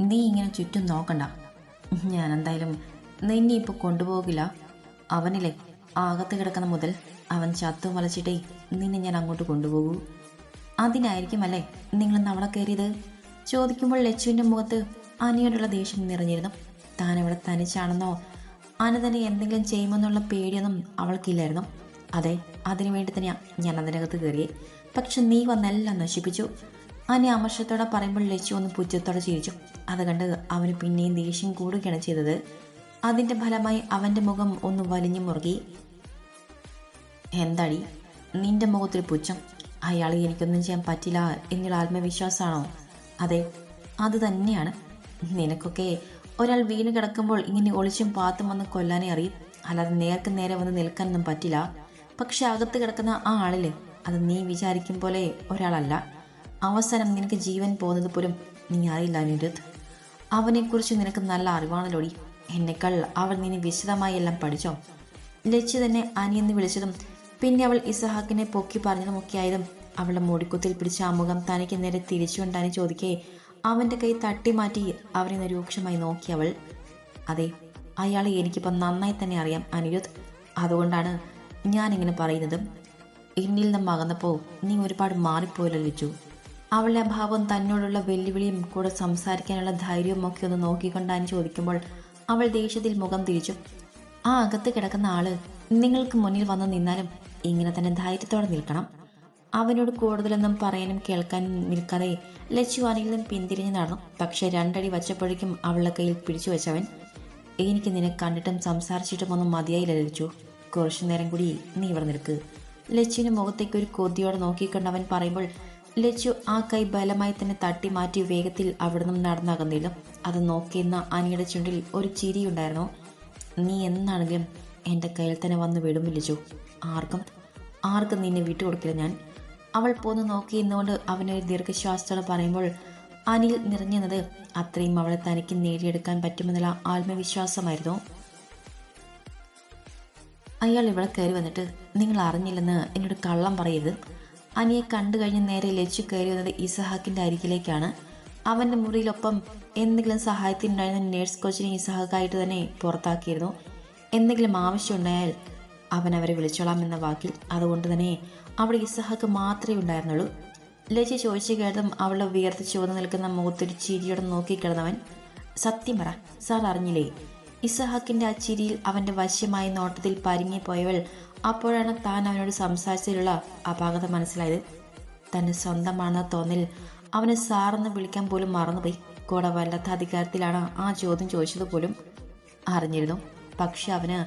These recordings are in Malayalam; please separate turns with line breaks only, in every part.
നീ ഇങ്ങനെ ചുറ്റും നോക്കണ്ട. ഞാൻ എന്തായാലും നിന്നെ ഇപ്പോൾ കൊണ്ടുപോകില്ല. അവനിലെ അകത്ത് കിടക്കുന്ന മുതൽ അവൻ ചത്തു മലച്ചിട്ടേ നിന്നെ ഞാൻ അങ്ങോട്ട് കൊണ്ടുപോകൂ. അതിനായിരിക്കുമല്ലേ നിങ്ങൾ അവിടെ കയറിയത്? ചോദിക്കുമ്പോൾ ലച്ചുവിന്റെ മുഖത്ത് അനിയോടുള്ള ദേഷ്യം നിറഞ്ഞിരുന്നു. താൻ അവിടെ തനിച്ചാണെന്നോ അന തന്നെ എന്തെങ്കിലും ചെയ്യുമെന്നുള്ള പേടിയൊന്നും അവൾക്കില്ലായിരുന്നു. അതെ അതിനു വേണ്ടി തന്നെയാ ഞാൻ അതിനകത്ത് കയറിയേ. പക്ഷെ നീ വന്നെല്ലാം നശിപ്പിച്ചു. അനി അമർഷത്തോടെ പറയുമ്പോൾ ലച്ചു ഒന്ന് പുച്ഛത്തോടെ ചിരിച്ചു. അത് കണ്ട് അവന് പിന്നെയും ദേഷ്യം കൂടുകയാണ് ചെയ്തത്. അതിന്റെ ഫലമായി അവന്റെ മുഖം ഒന്ന് വലിഞ്ഞു മുറുകി. എന്താടി? നിന്റെ മുഖത്തിൽ പുച്ഛം. അയാൾ എനിക്കൊന്നും ചെയ്യാൻ പറ്റില്ല എന്നുള്ള ആത്മവിശ്വാസമാണോ? അതെ അത് തന്നെയാണ്. നിനക്കൊക്കെ ഒരാൾ വീണ് കിടക്കുമ്പോൾ ഇങ്ങനെ ഒളിച്ചും പാത്തും വന്ന് കൊല്ലാനേ അറിയും. അല്ലാതെ നേർക്ക് നേരെ വന്ന് നിൽക്കാനൊന്നും പറ്റില്ല. പക്ഷെ അകത്ത് കിടക്കുന്ന ആ ആളില്ലേ? അത് നീ വിചാരിക്കും പോലെ ഒരാളല്ല. അവസാനം നിനക്ക് ജീവൻ പോകുന്നത് പോലും നീ അറിയില്ല അനിരുദ്ധ് അവനെക്കുറിച്ച് നിനക്ക് നല്ല അറിവാണല്ലോടി. എന്നെക്കാൾ അവൾ നിന്നെ വിശദമായി എല്ലാം പഠിച്ചോ? ലച്ചി തന്നെ അനിയെന്ന് വിളിച്ചതും പിന്നെ അവൾ ഇസഹാക്കിനെ പൊക്കി പറഞ്ഞതുമൊക്കെയായതും അവളുടെ മുടിക്കുത്തിൽ പിടിച്ച ആ മുഖം തനിക്ക് നേരെ തിരിച്ചുകൊണ്ടാണ് ചോദിക്കേ അവന്റെ കൈ തട്ടി മാറ്റി അവനെ രൂക്ഷമായി നോക്കി അവൾ. അതെ അയാളെ എനിക്കിപ്പം നന്നായി തന്നെ അറിയാം അനിരുദ്ധ് അതുകൊണ്ടാണ് ഞാനിങ്ങനെ പറയുന്നതും. എന്നിൽ നിന്നും അകന്നപ്പോൾ നീ ഒരുപാട് മാറിപ്പോയല്ലോ ലച്ചു. അവളുടെ അഭാവം തന്നോടുള്ള വെല്ലുവിളിയും കൂടെ സംസാരിക്കാനുള്ള ധൈര്യവും ഒക്കെ ഒന്ന് നോക്കിക്കൊണ്ടാണ് ചോദിക്കുമ്പോൾ അവൾ ദേഷ്യത്തിൽ മുഖം തിരിച്ചു. ആ അകത്ത് കിടക്കുന്ന ആൾ നിങ്ങൾക്ക് മുന്നിൽ വന്ന് നിന്നാലും ഇങ്ങനെ തന്നെ ധൈര്യത്തോടെ നിൽക്കണം. അവനോട് കൂടുതലൊന്നും പറയാനും കേൾക്കാനും നിൽക്കാതെ ലച്ചു ആരെങ്കിലും പിന്തിരിഞ്ഞ് നടന്നു. പക്ഷെ രണ്ടടി വച്ചപ്പോഴേക്കും അവളുടെ കയ്യിൽ പിടിച്ചു വെച്ചവൻ എനിക്ക് നിന്നെ കണ്ടിട്ടും സംസാരിച്ചിട്ടും ഒന്നും മതിയായില്ല ലച്ചു. കുറച്ചു നേരം കൂടി നീ ഇവിടെ നിൽക്ക്. ലച്ചുവിന് മുഖത്തേക്ക് ഒരു കൊതിയോടെ നോക്കിക്കൊണ്ട് അവൻ പറയുമ്പോൾ ലച്ചു ആ കൈ ബലമായി തന്നെ തട്ടി മാറ്റി വേഗത്തിൽ അവിടുന്ന് നടന്നകന്നില്ല അത് നോക്കിയെന്ന അനിയുടെ ചുണ്ടിൽ ഒരു ചിരിയുണ്ടായിരുന്നു. നീ എന്നാണെങ്കിലും എന്റെ കയ്യിൽ തന്നെ വന്ന് വിടും ലച്ചു. ആർക്കും ആർക്കും നിന്നെ വിട്ടുകൊടുക്കില്ല ഞാൻ. അവൾ പോന്ന് നോക്കി നിന്നുകൊണ്ട് അവനൊരു ദീർഘശ്വാസത്തോടെ പറയുമ്പോൾ അനിൽ നിറഞ്ഞത് അത്രയും അവളെ തനിക്ക് നേടിയെടുക്കാൻ പറ്റുമെന്നുള്ള ആത്മവിശ്വാസമായിരുന്നു. അയാൾ ഇവിടെ കയറി വന്നിട്ട് നിങ്ങൾ അറിഞ്ഞില്ലെന്ന് എന്നോട് കള്ളം പറയരുത്. അനിയെ കണ്ടു കഴിഞ്ഞ് നേരെ ലച്ചു കയറി വന്നത് ഇസഹാക്കിന്റെ അരികിലേക്കാണ്. അവന്റെ മുറിയിലൊപ്പം എന്തെങ്കിലും സഹായത്തിനുണ്ടായിരുന്ന നേഴ്സ് കോച്ചിനെ ഇസഹാക്കായിട്ട് തന്നെ പുറത്താക്കിയിരുന്നു. എന്തെങ്കിലും ആവശ്യമുണ്ടായാൽ അവൻ അവരെ വിളിച്ചോളാം എന്ന വാക്കിൽ അതുകൊണ്ട് തന്നെ അവിടെ ഇസഹാക്ക് മാത്രമേ ഉണ്ടായിരുന്നുള്ളൂ. ലജി ചോദിച്ചു കേട്ടതും അവളുടെ വിയർത്ത് ചുവന്ന് നിൽക്കുന്ന മുഖത്തൊരു ചിരിയോടെ നോക്കിക്കിടന്നവൻ സത്യം പറ സാർ അറിഞ്ഞില്ലേ? ഇസഹാക്കിന്റെ ആ ചിരിയിൽ അവന്റെ വശ്യമായ നോട്ടത്തിൽ പരിങ്ങിപ്പോയവൾ അപ്പോഴാണ് താൻ അവനോട് സംസാരിച്ചതിലുള്ള അപാകത മനസ്സിലായത്. തന്നെ സ്വന്തമാണെന്ന തോന്നൽ അവനെ സാറെന്ന് വിളിക്കാൻ പോലും മറന്നുപോയി. കൂടെ വല്ലാത്ത അധികാരത്തിലാണ് ആ ചോദ്യം ചോദിച്ചത് പോലും അറിഞ്ഞിരുന്നു. പക്ഷെ അവന്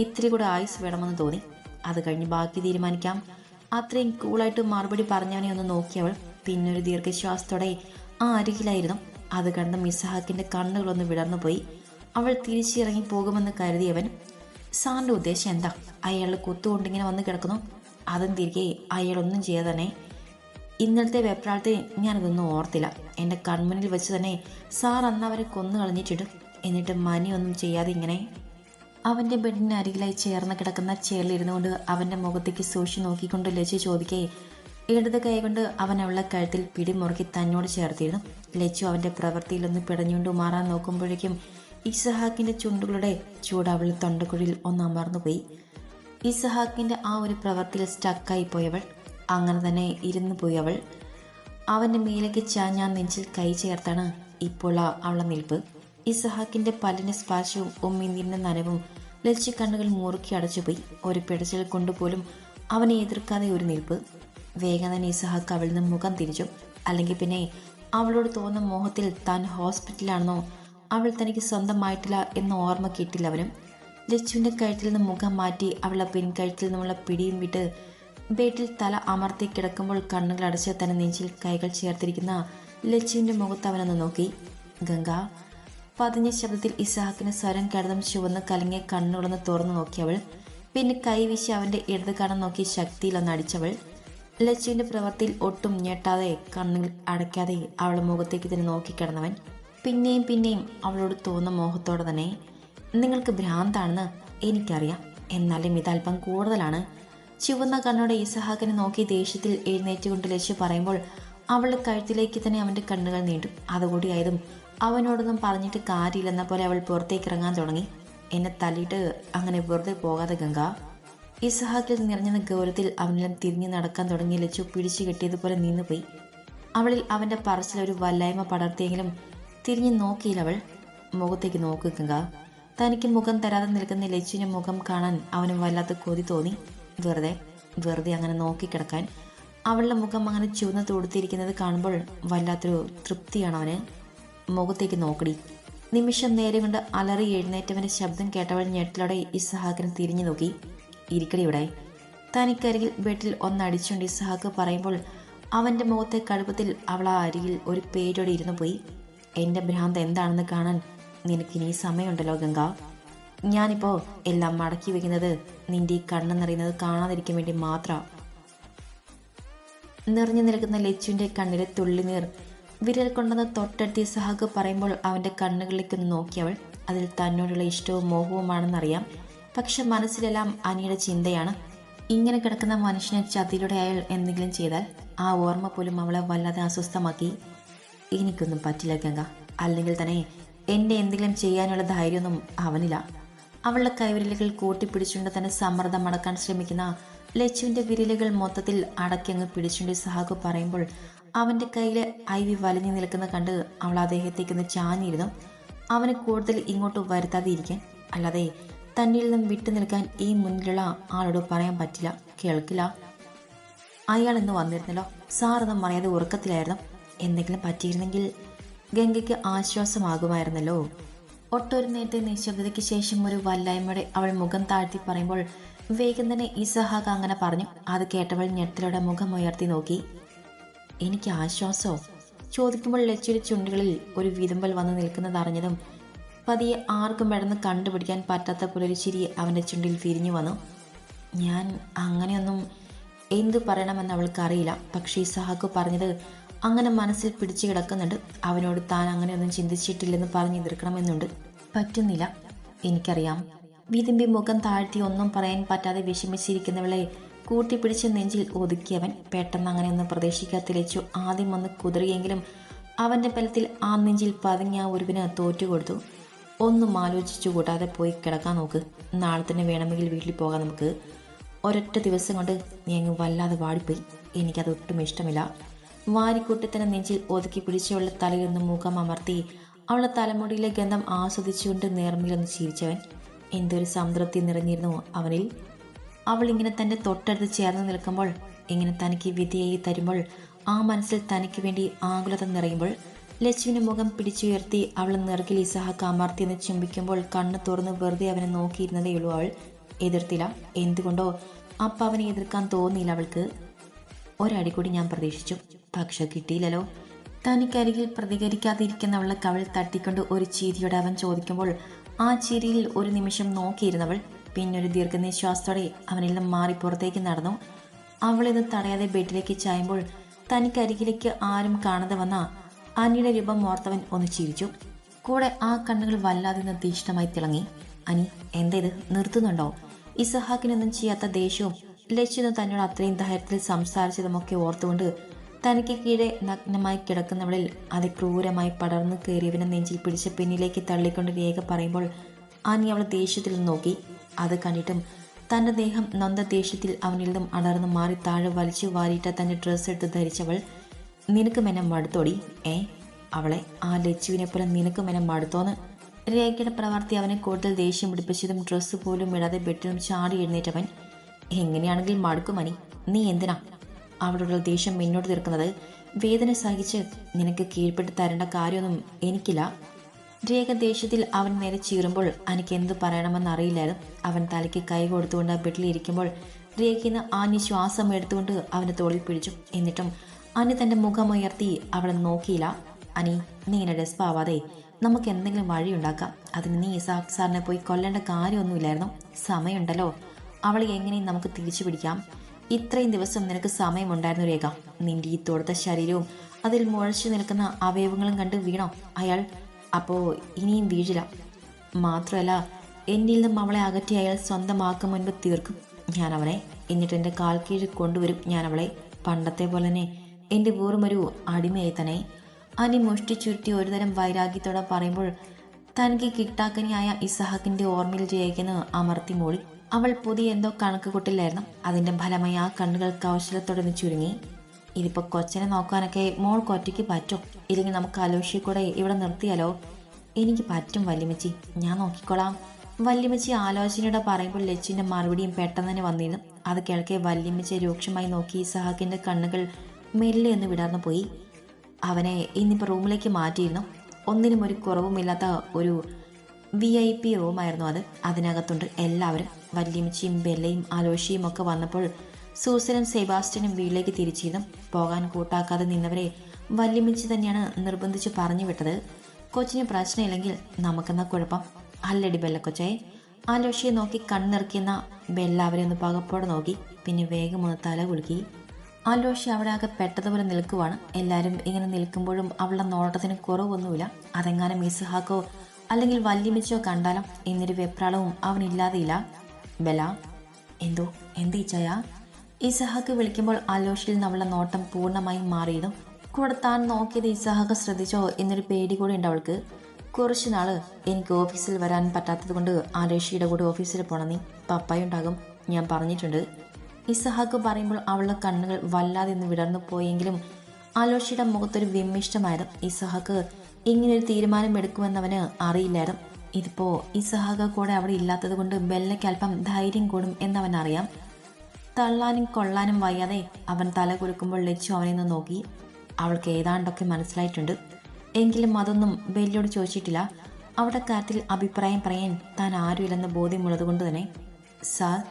ഇത്തിരി കൂടെ ആയുസ് വേണമെന്ന് തോന്നി. അത് കഴിഞ്ഞ് ബാക്കി തീരുമാനിക്കാം. അത്രയും കൂളായിട്ട് മറുപടി പറഞ്ഞവനെ ഒന്ന് നോക്കിയവൾ പിന്നൊരു ദീർഘശ്വാസത്തോടെ ആ അരികിലായിരുന്നു. അത് കണ്ട മിസ്സഹാക്കിന്റെ കണ്ണുകളൊന്ന് വിടർന്നു പോയി അവൾ തിരിച്ചിറങ്ങി പോകുമെന്ന് കരുതിയവൻ സാറിന്റെ ഉദ്ദേശം എന്താ? അയാൾ കുത്തുകൊണ്ടിങ്ങനെ വന്ന് കിടക്കുന്നു. അതും തിരികെ അയാളൊന്നും ചെയ്യാതെ തന്നെ ഇന്നലത്തെ വെപ്രാളത്തെ ഞാനതൊന്നും ഓർത്തില്ല. എന്റെ കൺമുന്നിൽ വെച്ച് തന്നെ സാർ അന്ന് അവരെ കൊന്നു കളഞ്ഞിട്ടിടും എന്നിട്ട് മനിയൊന്നും ചെയ്യാതെ ഇങ്ങനെ അവന്റെ ബെഡിന് അരികിലായി ചേർന്ന് കിടക്കുന്ന ചെയറിലിരുന്നുകൊണ്ട് അവന്റെ മുഖത്തേക്ക് സൂക്ഷി നോക്കിക്കൊണ്ട് ലച്ചു ചോദിക്കേ ഇടത് കൈകൊണ്ട് അവൻ അവളുടെ കഴുത്തിൽ പിടിമുറുക്കി തന്നോട് ചേർത്തിരുന്നു. ലച്ചു അവന്റെ പ്രവൃത്തിയിലൊന്ന് പിടഞ്ഞുകൊണ്ട് മാറാൻ നോക്കുമ്പോഴേക്കും ഇസഹാക്കിന്റെ ചുണ്ടുകളുടെ ചൂട് അവൾ തൊണ്ടക്കുഴിയിൽ ഒന്ന് അമർന്നുപോയി. ഇസഹാക്കിന്റെ ആ ഒരു പ്രവൃത്തിയിൽ സ്റ്റക്കായി പോയവൾ അങ്ങനെ തന്നെ ഇരുന്നു പോയി അവൾ. അവന്റെ മേലേക്ക് ചാഞ്ഞാൻ നെഞ്ചിൽ കൈ ചേർത്താണ് ഇപ്പോൾ അവളെ നിൽപ്പ്. ഇസഹാക്കിന്റെ പല്ലിന്റെ സ്പർശവും ഉമ്മിന്നിന്റെ നനവും ലക്ഷ്യ കണ്ണുകൾ മുറുക്കി അടച്ചുപോയി. ഒരു പിടച്ചിൽ കൊണ്ടുപോലും അവനെ എതിർക്കാതെ ഒരു നിൽപ്പ്. വേഗം തന്നെ ഇസഹാക്ക് അവളിൽ നിന്ന് മുഖം തിരിച്ചു. അല്ലെങ്കിൽ പിന്നെ അവളോട് തോന്നുന്ന മോഹത്തിൽ താൻ ഹോസ്പിറ്റലാണെന്നോ അവൾ തനിക്ക് സ്വന്തമായിട്ടില്ല എന്ന ഓർമ്മ കിട്ടില്ലവനും ലച്ചുവിന്റെ കഴുത്തിൽ നിന്ന് മുഖം മാറ്റി അവളുടെ പിൻകഴുത്തിൽ നിന്നുള്ള പിടിയും വിട്ട് ബേട്ടിൽ തല അമർത്തി കിടക്കുമ്പോൾ കണ്ണുകൾ അടച്ച് തന്നെ നെഞ്ചിൽ കൈകൾ ചേർത്തിരിക്കുന്ന ലച്ചുവിന്റെ മുഖത്ത് അവനൊന്ന് നോക്കി. ഗംഗ പതിഞ്ഞ ശബ്ദത്തിൽ ഇസാഹക്കിന് സ്വരം കിടന്നും ചുവന്ന് കലങ്ങിയ കണ്ണുകളൊന്ന് തുറന്നു നോക്കിയവൾ. പിന്നെ കൈവീശി അവന്റെ ഇടത് കണ്ണം നോക്കി ശക്തിയിലൊന്ന് അടിച്ചവൾ. ലച്ചുവിന്റെ പ്രവൃത്തിയിൽ ഒട്ടും ഞെട്ടാതെ കണ്ണുകൾ അടയ്ക്കാതെ അവളുടെ മുഖത്തേക്ക് തന്നെ നോക്കിക്കിടന്നവൻ. പിന്നെയും പിന്നെയും അവളോട് തോന്നുന്ന മോഹത്തോടെ തന്നെ നിങ്ങൾക്ക് ഭ്രാന്താണെന്ന് എനിക്കറിയാം. എന്നാലും ഇതല്പം കൂടുതലാണ്. ചുവന്ന കണ്ണോടെ ഇസഹാക്കിനെ നോക്കി ദേഷ്യത്തിൽ എഴുന്നേറ്റുകൊണ്ട് ലക്ഷ്യ പറയുമ്പോൾ അവൾ കഴുത്തിലേക്ക് തന്നെ അവന്റെ കണ്ണുകൾ നീണ്ടു. അതുകൂടിയായതും അവനോടൊന്നും പറഞ്ഞിട്ട് കാര്യമില്ലെന്ന പോലെ അവൾ പുറത്തേക്ക് ഇറങ്ങാൻ തുടങ്ങി. എന്നെ തല്ലിയിട്ട് അങ്ങനെ വെറുതെ പോകാതെ ഗംഗ. ഇസഹാക്കിൽ നിറഞ്ഞ ഗൗരവത്തിൽ അവനെല്ലാം തിരിഞ്ഞു നടക്കാൻ തുടങ്ങി ലച്ചു പിടിച്ചു കെട്ടിയതുപോലെ നിന്നുപോയി. അവളിൽ അവന്റെ പറച്ചിൽ ഒരു വല്ലായ്മ പടർത്തിയെങ്കിലും തിരിഞ്ഞു നോക്കിയില്ല അവൾ മുഖത്തേക്ക് നോക്കിക്കുക തനിക്ക് മുഖം തരാതെ നിൽക്കുന്ന ലച്ചുവിന്റെ മുഖം കാണാൻ അവനും വല്ലാത്ത കൊതി തോന്നി. വെറുതെ വെറുതെ അങ്ങനെ നോക്കിക്കിടക്കാൻ അവളുടെ മുഖം അങ്ങനെ ചുവന്ന് തൊടുത്തിരിക്കുന്നത് കാണുമ്പോൾ വല്ലാത്തൊരു തൃപ്തിയാണ് അവന്. മുഖത്തേക്ക് നോക്കടി. നിമിഷം നേരെ കൊണ്ട് അലറി എഴുന്നേറ്റവന്റെ ശബ്ദം കേട്ടവൾ ഞെട്ടിലോടെ ഇസഹാക്കിനെ തിരിഞ്ഞു നോക്കി. ഇരിക്കടി ഇവിടെ. തനിക്കരികിൽ ബെഡിൽ ഒന്നടിച്ചുകൊണ്ട് ഇസഹാക്ക് പറയുമ്പോൾ അവന്റെ മുഖത്തെ കടുപ്പത്തിൽ അവൾ ആ അരികിൽ ഒരു പേരോടെ ഇരുന്നു പോയി. എന്റെ ഭ്രാന്ത് എന്താണെന്ന് കാണാൻ നിനക്കിനി സമയമുണ്ടല്ലോ ഗംഗ. ഞാനിപ്പോ എല്ലാം മടക്കി വെക്കുന്നത് നിന്റെ ഈ കണ്ണ് നിറയുന്നത് കാണാതിരിക്കാൻ വേണ്ടി മാത്രം. നിറഞ്ഞു നിൽക്കുന്ന ലച്ചുവിന്റെ കണ്ണിലെ തുള്ളിനീർ വിരൽ കൊണ്ടെന്ന് തൊട്ടടുത്തിയ ഇസഹാക്ക് പറയുമ്പോൾ അവന്റെ കണ്ണുകളിലേക്കൊന്ന് നോക്കിയവൾ അതിൽ തന്നോടുള്ള ഇഷ്ടവും മോഹവുമാണെന്നറിയാം. പക്ഷെ മനസ്സിലെല്ലാം അനിയുടെ ചിന്തയാണ്. ഇങ്ങനെ കിടക്കുന്ന മനുഷ്യനെ ചതിയിലൂടെ അയാൾ എന്തെങ്കിലും ചെയ്താൽ ആ ഓർമ്മ പോലും അവളെ വല്ലാതെ അസ്വസ്ഥമാക്കി. എനിക്കൊന്നും പറ്റില്ല ഗംഗ. അല്ലെങ്കിൽ തന്നെ എന്റെ എന്തെങ്കിലും ചെയ്യാനുള്ള ധൈര്യമൊന്നും അവനില്ല. അവളുടെ കൈവിരലുകൾ കൂട്ടിപ്പിടിച്ചുകൊണ്ട് തന്നെ സമ്മർദ്ദം അടക്കാൻ ശ്രമിക്കുന്ന ലച്ചുവിന്റെ വിരലുകൾ മൊത്തത്തിൽ അടക്കി അങ്ങ് പിടിച്ചുകൊണ്ട് സഹാഗ് പറയുമ്പോൾ അവന്റെ കയ്യിലെ ഐവി വലിഞ്ഞു നിൽക്കുന്ന കണ്ട് അവൾ അദ്ദേഹത്തേക്കൊന്ന് ചാഞ്ഞിരുന്നു. അവന് കൂടുതൽ ഇങ്ങോട്ട് വരുത്താതെ ഇരിക്കാൻ അല്ലാതെ തന്നിൽ നിന്നും വിട്ടു നിൽക്കാൻ ഈ മുന്നിലുള്ള ആളോട് പറയാൻ പറ്റില്ല കേൾക്കില്ല. അയാൾ ഇന്ന് വന്നിരുന്നല്ലോ. സാറൊന്നും പറയാതെ ഉറക്കത്തിലായിരുന്നു. എന്തെങ്കിലും പറ്റിയിരുന്നെങ്കിൽ ഗംഗയ്ക്ക് ആശ്വാസമാകുമായിരുന്നല്ലോ. ഒട്ടൊരു നേരത്തെ നിശബ്ദതയ്ക്ക് ശേഷം ഒരു വല്ലായ്മയുടെ അവൾ മുഖം താഴ്ത്തി പറയുമ്പോൾ വേഗം തന്നെ ഇസഹാക്ക് അങ്ങനെ പറഞ്ഞു. അത് കേട്ടവൾ ഞെട്ടലോടെ മുഖം ഉയർത്തി നോക്കി. എനിക്ക് ആശ്വാസോ? ചോദിക്കുമ്പോൾ ലച്ചിയുടെ ചുണ്ടുകളിൽ ഒരു വിതുമ്പൽ വന്ന് നിൽക്കുന്നത് അറിഞ്ഞതും പതിയെ ആർക്കും പെട്ടെന്ന് കണ്ടുപിടിക്കാൻ പറ്റാത്ത ചിരി അവന്റെ ചുണ്ടിൽ വിരിഞ്ഞു വന്നു. ഞാൻ അങ്ങനെയൊന്നും എന്തു പറയണമെന്ന് അവൾക്കറിയില്ല. പക്ഷേ ഇസഹാക്ക് പറഞ്ഞത് അങ്ങനെ മനസ്സിൽ പിടിച്ചു കിടക്കുന്നുണ്ട്. അവനോട് താൻ അങ്ങനെയൊന്നും ചിന്തിച്ചിട്ടില്ലെന്ന് പറഞ്ഞ് എതിർക്കണമെന്നുണ്ട്. പറ്റുന്നില്ല. എനിക്കറിയാം. വിതുമ്പി മുഖം താഴ്ത്തി ഒന്നും പറയാൻ പറ്റാതെ വിഷമിച്ചിരിക്കുന്നവളെ കൂട്ടിപ്പിടിച്ച് നെഞ്ചിൽ ഒതുക്കിയവൻ പെട്ടെന്ന് അങ്ങനെയൊന്നും പ്രതീക്ഷിക്കാത്ത ലച്ചു ആദ്യം ഒന്ന് കുതിറിയെങ്കിലും അവന്റെ ബലത്തിൽ ആ നെഞ്ചിൽ പതുങ്ങിയ ഒരുവിന് തോറ്റുകൊടുത്തു ഒന്നും ആലോചിച്ചു കൂട്ടാതെ പോയി കിടക്കാൻ നോക്ക്. നാളെ തന്നെ വേണമെങ്കിൽ വീട്ടിൽ പോകാം നമുക്ക്. ഒരൊറ്റ ദിവസം കൊണ്ട് നീ അങ്ങ് വല്ലാതെ വാടിപ്പോയി. എനിക്കത് ഒട്ടും ഇഷ്ടമില്ല. വാരിക്കൂട്ടി തന്നെ നെഞ്ചിൽ ഒതുക്കി പിടിച്ചുള്ള തലയൊന്ന് മുഖം അമർത്തി അവളുടെ തലമുടിയിലെ ഗന്ധം ആസ്വദിച്ചുകൊണ്ട് നേർമിലൊന്ന് ചിരിച്ചവൻ എന്തൊരു സംതൃപ്തി നിറഞ്ഞിരുന്നു അവനിൽ. അവൾ ഇങ്ങനെ തന്റെ തൊട്ടടുത്ത് ചേർന്ന് നിൽക്കുമ്പോൾ ഇങ്ങനെ തനിക്ക് വിധിയായി തരുമ്പോൾ ആ മനസ്സിൽ തനിക്ക് വേണ്ടി ആകുലത നിറയുമ്പോൾ ലച്ചുവിന്റെ മുഖം പിടിച്ചുയർത്തി അവൾ നിറകിൽ ഇസഹാക്ക് അമർത്തിയെന്ന് ചുംബിക്കുമ്പോൾ കണ്ണ് തുറന്ന് വെറുതെ അവനെ നോക്കിയിരുന്നതേയുള്ളൂ അവൾ. എതിർത്തില്ല. എന്തുകൊണ്ടോ അപ്പ അവനെ എതിർക്കാൻ തോന്നിയില്ല അവൾക്ക്. ഒരടി കൂടി ഞാൻ പ്രതീക്ഷിച്ചു. പക്ഷെ കിട്ടിയില്ലല്ലോ. തനിക്കരികിൽ പ്രതികരിക്കാതിരിക്കുന്നവളെ കവൾ തട്ടിക്കൊണ്ട് ഒരു ചിരിയോടെ അവൻ ചോദിക്കുമ്പോൾ ആ ചിരിയിൽ ഒരു നിമിഷം നോക്കിയിരുന്നവൾ പിന്നൊരു ദീർഘനിശ്വാസത്തോടെ അവനിൽ നിന്ന് മാറി പുറത്തേക്ക് നടന്നു അവളിത് തടയാതെ ബെഡിലേക്ക് ചായുമ്പോൾ തനിക്കരികിലേക്ക് ആരും കാണാതെ വന്ന അനിയുടെ രൂപം ഓർത്തവൻ ഒന്ന് ചിരിച്ചു. കൂടെ ആ കണ്ണുകൾ വല്ലാതെ നിർദ്ദിഷ്ടമായി തിളങ്ങി. അനി എന്താ ഇത്? നിർത്തുന്നുണ്ടോ? ഇസഹാക്കിനൊന്നും ചെയ്യാത്ത ദേഷ്യവും ലക്ഷ്യം തന്നോട് അത്രയും ധൈര്യത്തിൽ സംസാരിച്ചതുമൊക്കെ ഓർത്തുകൊണ്ട് തനിക്ക് കീഴെ നഗ്നമായി കിടക്കുന്നവളിൽ അതിക്രൂരമായി പടർന്നു കയറിയവനെ നെഞ്ചിൽ പിടിച്ച് പിന്നിലേക്ക് തള്ളിക്കൊണ്ട് രേഖ പറയുമ്പോൾ ആനി അവൾ ദേഷ്യത്തിൽ നോക്കി. അത് കണ്ടിട്ടും തന്റെ ദേഹം നൊന്ത ദേഷ്യത്തിൽ അവനിൽ നിന്നും അടർന്നു മാറി താഴെ വലിച്ചു വാരിയിട്ട തന്റെ ഡ്രസ്സ് എടുത്ത് ധരിച്ചവൾ നിനക്ക് എന്നെ മടുത്തോടി ഏ? അവളെ ആ ലച്ചുവിനെ പോലെ നിനക്കും എന്നെ മടുത്തോന്ന്? രേഖയുടെ പ്രവർത്തി അവനെ കൂടുതൽ ദേഷ്യം പിടിപ്പിച്ചതും ഡ്രസ്സ് പോലും ഇടാതെ ബെഡിലും ചാടി എഴുന്നേറ്റവൻ എങ്ങനെയാണെങ്കിൽ മടുക്കുമനി നീ എന്തിനാ അവളുടെ ദേഷ്യം മുന്നോട്ട് തീർക്കുന്നത് വേദന സഹിച്ച് നിനക്ക് കീഴ്പ്പെട്ട് തരേണ്ട കാര്യമൊന്നും എനിക്കില്ല. രേഖ ദേഷ്യത്തിൽ അവൻ നേരെ ചീറുമ്പോൾ എനിക്ക് എന്ത് പറയണമെന്ന് അറിയില്ലായിരുന്നു. അവൻ തലയ്ക്ക് കൈ കൊടുത്തുകൊണ്ട് ബെഡിൽ ഇരിക്കുമ്പോൾ രേഖയിൽ ആഞ്ഞ് ശ്വാസം എടുത്തുകൊണ്ട് അവന്റെ തോളിൽ പിടിച്ചു. എന്നിട്ടും അനി തന്റെ മുഖമുയർത്തി അവളെ നോക്കിയില്ല. അനി നീ ഇങ്ങനെ ഡെസ്പാവാതെ നമുക്ക് എന്തെങ്കിലും വഴിയുണ്ടാക്കാം അതിന് നീ ഇസാഖ് സാറിനെ പോയി കൊല്ലേണ്ട കാര്യമൊന്നുമില്ലായിരുന്നു. സമയമുണ്ടല്ലോ. അവളെ എങ്ങനെയും നമുക്ക് തിരിച്ചു പിടിക്കാം. ഇത്രയും ദിവസം നിനക്ക് സമയമുണ്ടായിരുന്നു രേഖ. നിന്റെ ഈ തൊടുത്ത ശരീരവും അതിൽ മുഴച്ചു നിൽക്കുന്ന അവയവങ്ങളും കണ്ട് വീണോ അയാൾ? അപ്പോൾ ഇനിയും വീഴില്ല. മാത്രമല്ല എന്നിൽ നിന്നും അവളെ അകറ്റി അയാൾ സ്വന്തമാക്കും മുൻപ് തീർക്കും. ഞാൻ അവനെ എന്നിട്ട് എന്റെ കാൽ കീഴിൽ കൊണ്ടുവരും. ഞാൻ അവളെ പണ്ടത്തെ പോലെ തന്നെ എന്റെ വെറും ഒരു അടിമയായി തന്നെ അനി മുഷ്ടി ചുരുട്ടി ഒരുതരം വൈരാഗ്യത്തോടെ പറയുമ്പോൾ തനിക്ക് കിട്ടാക്കനിയായ ഇസഹാക്കിന്റെ ഓർമ്മയിൽ ജയിക്കുന്ന അമർത്തി മൂളി അവൾ പുതിയ എന്തോ കണക്ക് കൂട്ടില്ലായിരുന്നു അതിന്റെ ഫലമായി ആ കണ്ണുകൾ കൗശലത്തോടെ ചുരുങ്ങി. ഇതിപ്പോൾ കൊച്ചനെ നോക്കാനൊക്കെ മോൾക്ക് ഒറ്റയ്ക്ക് പറ്റും. ഇല്ലെങ്കിൽ നമുക്ക് അലോഷി കൂടെ ഇവിടെ നിർത്തിയാലോ? എനിക്ക് പറ്റും വല്യമ്മച്ചി. ഞാൻ നോക്കിക്കോളാം. വല്യമ്മച്ചി ആലോചനയുടെ പറയുമ്പോൾ ലച്ചിന്റെ മറുപടിയും പെട്ടെന്ന് തന്നെ വന്നിരുന്നു. അത് കേൾക്കെ വല്യമ്മച്ചി രൂക്ഷമായി നോക്കി ഇസഹാക്കിന്റെ കണ്ണുകൾ മെല്ലെ എന്ന് വിടർന്നു പോയി. അവനെ ഇന്നിപ്പോൾ റൂമിലേക്ക് മാറ്റിയിരുന്നു. ഒന്നിനും ഒരു കുറവുമില്ലാത്ത ഒരു വി ഐ പി റൂമായിരുന്നു അത്. അതിനകത്തുണ്ട് എല്ലാവരും. വല്യമ്മച്ചിയും ബെല്ലയും അലോഷിയും ഒക്കെ വന്നപ്പോൾ സൂസനും സെബാസ്റ്റ്യനും വീട്ടിലേക്ക് തിരിച്ചിരുന്നു. പോകാൻ കൂട്ടാക്കാതെ നിന്നവരെ വല്യമ്മച്ചി തന്നെയാണ് നിർബന്ധിച്ച് പറഞ്ഞു വിട്ടത്. കൊച്ചിന് പ്രശ്നമില്ലെങ്കിൽ നമുക്കെന്നാ കുഴപ്പം? അല്ലടി ബെല്ല കൊച്ചായി ആലോഷിയെ നോക്കി കണ്ണിറക്കിയെന്ന ബെല്ല അവരെ ഒന്ന് പകപ്പോടെ നോക്കി. പിന്നെ വേഗം ഒന്ന് തല കുലുക്കി. ആലോഷി അവിടെ ആകെ പെട്ടതുപോലെ നിൽക്കുവാണ്. എല്ലാവരും ഇങ്ങനെ നിൽക്കുമ്പോഴും അവളുടെ നോട്ടത്തിന് കുറവൊന്നുമില്ല. അതെങ്ങാനും ഇസ്ഹാക്കോ അല്ലെങ്കിൽ വല്യമിച്ചോ കണ്ടാലും എന്നൊരു വെപ്രാളവും അവനില്ലാതെയില്ല. ബല എന്തോ? എന്ത് ഇച്ചയ ഇസഹാക്ക് വിളിക്കുമ്പോൾ അലോഷിൽ നമ്മളെ നോട്ടം പൂർണമായും മാറിയതും കൂടെ താൻ നോക്കിയത് ഇസഹാക്ക് ശ്രദ്ധിച്ചോ എന്നൊരു പേടി കൂടി ഉണ്ട് അവൾക്ക്. കുറച്ച് നാൾ എനിക്ക് ഓഫീസിൽ വരാൻ പറ്റാത്തത് കൊണ്ട് അലോഷിയുടെ കൂടെ ഓഫീസിൽ പോണം നീ. പപ്പായുണ്ടാകും ഞാൻ പറഞ്ഞിട്ടുണ്ട്. ഇസഹാക്ക് പറയുമ്പോൾ അവളുടെ കണ്ണുകൾ വല്ലാതെ ഒന്ന് വിടർന്നു പോയെങ്കിലും അലോഷിയുടെ മുഖത്തൊരു വിമ്മിഷ്ടമായതും ഇസഹാക്ക് ഇങ്ങനൊരു തീരുമാനം എടുക്കുമെന്നവന് അറിയില്ലായിരുന്നു. ഇതിപ്പോ ഇസഹാക കൂടെ അവിടെ ഇല്ലാത്തത് കൊണ്ട് ബെല്ലയ്ക്ക് അല്പം ധൈര്യം കൂടും എന്നവൻ അറിയാം തള്ളാനും കൊള്ളാനും വയ്യാതെ അവൻ തല കുലുക്കുമ്പോൾ ലച്ചു അവനെ ഒന്ന് നോക്കി. അവൾക്ക് ഏതാണ്ടൊക്കെ മനസ്സിലായിട്ടുണ്ട്. എങ്കിലും അതൊന്നും ബെല്ലിയോട് ചോദിച്ചിട്ടില്ല. അവിടെ കാര്യത്തിൽ അഭിപ്രായം പറയാൻ താൻ ആരുമില്ലെന്ന് ബോധ്യമുള്ളത് കൊണ്ട് തന്നെ. സാർ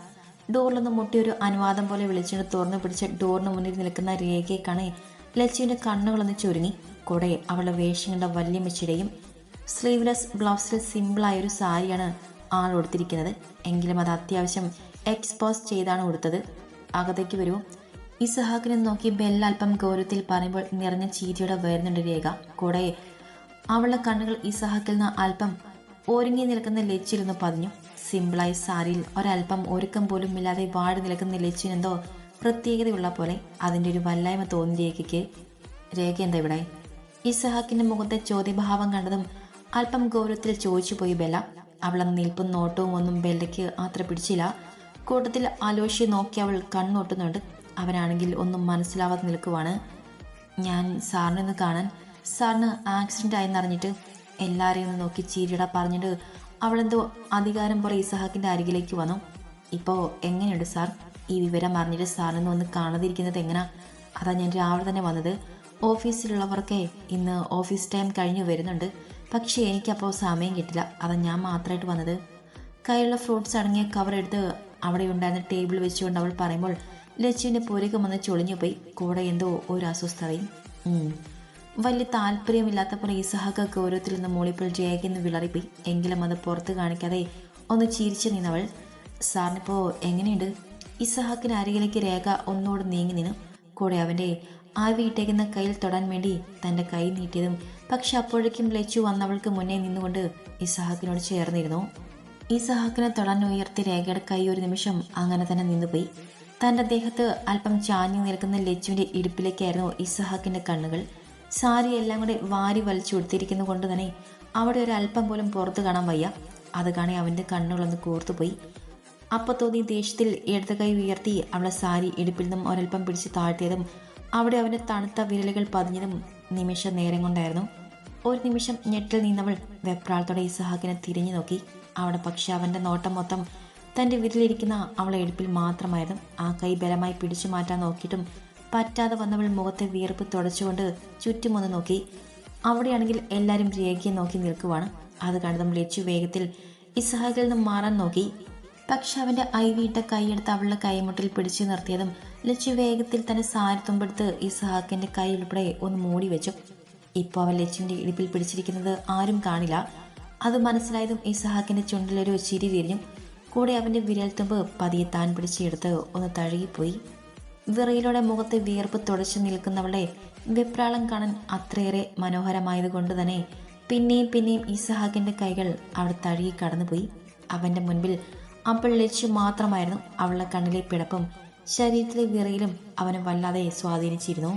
ഡോറിലൊന്ന് മുട്ടിയൊരു അനുവാദം പോലെ വിളിച്ചുകൊണ്ട് തുറന്നു പിടിച്ച ഡോറിന് മുന്നിൽ നിൽക്കുന്ന രേഖയെ കാണേ ലച്ചുവിന്റെ കണ്ണുകളൊന്ന് ചുരുങ്ങി. കൂടെ അവളുടെ വേഷങ്ങളുടെ മെച്ചിടയും സ്ലീവ്ലെസ് ബ്ലൗസിൽ സിമ്പിളായ ഒരു സാരിയാണ് ആൾ ഉടുത്തിരിക്കുന്നത്. എങ്കിലും അത് അത്യാവശ്യം എക്സ്പോസ് ചെയ്താണ് ഉടുത്തത്. അകത്തേക്ക് വരൂ ഇസഹാക്കിനെ നോക്കി ബെല്ല അല്പം ഗൗരവത്തിൽ പറയുമ്പോൾ നിറഞ്ഞ ചീരിയുടെ വരുന്നുണ്ട് രേഖ. കൂടെ അവളുടെ കണ്ണുകൾ ഇസഹാക്കിൽ നിന്ന് അല്പം ഒരുങ്ങി നിൽക്കുന്ന ലച്ചിരുന്ന് പതിഞ്ഞു. സിമ്പിളായ സാരിയിൽ ഒരല്പം ഒരുക്കം പോലും ഇല്ലാതെ വാടി നിൽക്കുന്ന ലച്ചിനെന്തോ പ്രത്യേകതയുള്ള പോലെ അതിന്റെ ഒരു വല്ലായ്മ തോന്നി രേഖ എന്താ ഇവിടെ? ഇസഹാക്കിന്റെ മുഖത്തെ ചോദ്യഭാവം കണ്ടതും അല്പം ഗൗരവത്തിൽ ചോദിച്ചു പോയി ബെല്ല. അവളെ നിൽപ്പും നോട്ടവും ഒന്നും ബെല്ലയ്ക്ക് അത്ര പിടിച്ചില്ല. കൂട്ടത്തിൽ ആലോചിച്ച് നോക്കി അവൾ കണ്ണോട്ടുന്നുണ്ട്. അവനാണെങ്കിൽ ഒന്നും മനസ്സിലാവാതെ നിൽക്കുവാണ്. ഞാൻ സാറിനെ കാണാൻ. സാറിന് ആക്സിഡന്റ് ആയെന്നറിഞ്ഞിട്ട് എല്ലാവരെയും ഒന്ന് നോക്കി ചീരിട പറഞ്ഞിട്ട് അവളെന്തോ അധികാരം പോലെ ഇസഹാക്കിന്റെ അരികിലേക്ക് വന്നു. ഇപ്പോൾ എങ്ങനെയുണ്ട് സാർ? ഈ വിവരം അറിഞ്ഞിട്ട് സാറിനൊന്ന് ഒന്ന് കാണാതിരിക്കുന്നത് എങ്ങനെയാ അതാ ഞാൻ രാവിലെ തന്നെ വന്നത്. ഓഫീസിലുള്ളവർക്കേ ഇന്ന് ഓഫീസ് ടൈം കഴിഞ്ഞു വരുന്നുണ്ട്. പക്ഷേ എനിക്കപ്പോൾ സമയം കിട്ടില്ല. അതാ ഞാൻ മാത്രമായിട്ട് വന്നത്. കയ്യിലുള്ള ഫ്രൂട്ട്സ് അടങ്ങിയ കവർ എടുത്ത് അവിടെ ഉണ്ടായിരുന്ന ടേബിൾ വെച്ചുകൊണ്ട് അവൾ പറയുമ്പോൾ ലച്ചുവിന്റെ പുരകം വന്ന് ചൊളിഞ്ഞുപോയി കൂടെ എന്തോ ഒരു അസ്വസ്ഥതയും. വലിയ താല്പര്യമില്ലാത്ത പോലെ ഇസഹാക്ക ഗൗരവത്തിൽ നിന്ന് മൂളിപ്പോൾ ജയകെന്ന് വിളറിപ്പോയി. എങ്കിലും അത് പുറത്ത് കാണിക്കാതെ ഒന്ന് ചിരിച്ചു നിന്നവൾ സാറിനിപ്പോൾ എങ്ങനെയുണ്ട്? ഇസഹാക്കിന് അരികിലേക്ക് രേഖ ഒന്നുകൂടെ നീങ്ങി നിന്നു. കൂടെ അവന്റെ ആവി ഇട്ടേക്കുന്ന കയ്യിൽ തൊടാൻ വേണ്ടി തന്റെ കൈ നീട്ടിയതും പക്ഷെ അപ്പോഴേക്കും ലച്ചു വന്നവൾക്ക് മുന്നേ നിന്നുകൊണ്ട് ഇസഹാക്കിനോട് ചേർന്നിരുന്നു. ഇസഹാക്കിനെ തൊടാൻ ഉയർത്തി രേഖയുടെ കൈ ഒരു നിമിഷം അങ്ങനെ തന്നെ നിന്നുപോയി. തന്റെ ദേഹത്ത് അല്പം ചാഞ്ഞു നിൽക്കുന്ന ലച്ചുവിന്റെ ഇടുപ്പിലേക്കായിരുന്നു ഇസഹാക്കിന്റെ കണ്ണുകൾ. സാരി എല്ലാം കൂടെ വാരി വലിച്ചു കൊടുത്തിരിക്കുന്നത് കൊണ്ട് തന്നെ അവിടെ ഒരു അല്പം പോലും പുറത്ത് കാണാൻ വയ്യ. അത് കാണി അവന്റെ കണ്ണുകളൊന്ന് കോർത്തുപോയി അപ്പോൾ തോന്നി ദേഷ്യത്തിൽ ഇടത് കൈ ഉയർത്തി അവളെ സാരി ഇടുപ്പിൽ നിന്നും ഒരൽപ്പം പിടിച്ച് താഴ്ത്തിയതും അവിടെ അവന്റെ തണുത്ത വിരലുകൾ പതിഞ്ഞതും നിമിഷ നേരം കൊണ്ടായിരുന്നു. ഒരു നിമിഷം ഞെട്ടിൽ നിന്നവൾ വെപ്രാളത്തോടെ ഇസഹാക്കിനെ തിരിഞ്ഞു നോക്കി. അവിടെ പക്ഷെ അവന്റെ നോട്ടം മൊത്തം തന്റെ വിരലിരിക്കുന്ന അവളെ എടുപ്പിൽ മാത്രമായിരുന്നു. ആ കൈ ബലമായി പിടിച്ചു മാറ്റാൻ നോക്കിയിട്ടും പറ്റാതെ വന്നവൾ മുഖത്തെ വിയർപ്പ് തുടച്ചുകൊണ്ട് ചുറ്റുമൊന്ന് നോക്കി. അവിടെയാണെങ്കിൽ എല്ലാവരും രേഖയെ നോക്കി നിൽക്കുവാണ്. അത് കണ്ടതും ലച്ചു വേഗത്തിൽ ഇസഹാക്കിൽ നിന്ന് മാറാൻ നോക്കി. പക്ഷെ അവന്റെ ഐവിയിട്ട കൈയെടുത്ത് അവളുടെ കൈമുട്ടിൽ പിടിച്ചു നിർത്തിയതും ലച്ചു വേഗത്തിൽ തന്നെ സാരി തുമ്പെടുത്ത് ഇസഹാക്കിന്റെ കൈ ഉൾപ്പെടെ ഒന്ന് മൂടി വെച്ചു. ഇപ്പോൾ അവൻ ലച്ചുവിന്റെ ഇടുപ്പിൽ പിടിച്ചിരിക്കുന്നത് ആരും കാണില്ല. അത് മനസ്സിലായതും ഇസഹാക്കിന്റെ ചുണ്ടിലൊരു ചിരി വിരിഞ്ഞു. കൂടെ അവന്റെ വിരൽത്തുമ്പ് പതിയെ താൻ പിടിച്ചെടുത്ത് ഒന്ന് തഴുകിപ്പോയി. വിറയിലൂടെ മുഖത്തെ വിയർപ്പ് തുടച്ചു നിൽക്കുന്നവളുടെ വെപ്രാളം കാണാൻ അത്രയേറെ മനോഹരമായത് കൊണ്ട് തന്നെ പിന്നെയും പിന്നെയും ഇസഹാക്കിന്റെ കൈകൾ അവിടെ തഴുകി കടന്നുപോയി. അവന്റെ മുൻപിൽ അപ്പോൾ ലക്ഷ്യം മാത്രമായിരുന്നു അവളുടെ കണ്ണിലെ പിടപ്പും ശരീരത്തിലെ വിറയിലും അവനെ വല്ലാതെ സ്വാധീനിച്ചിരുന്നു.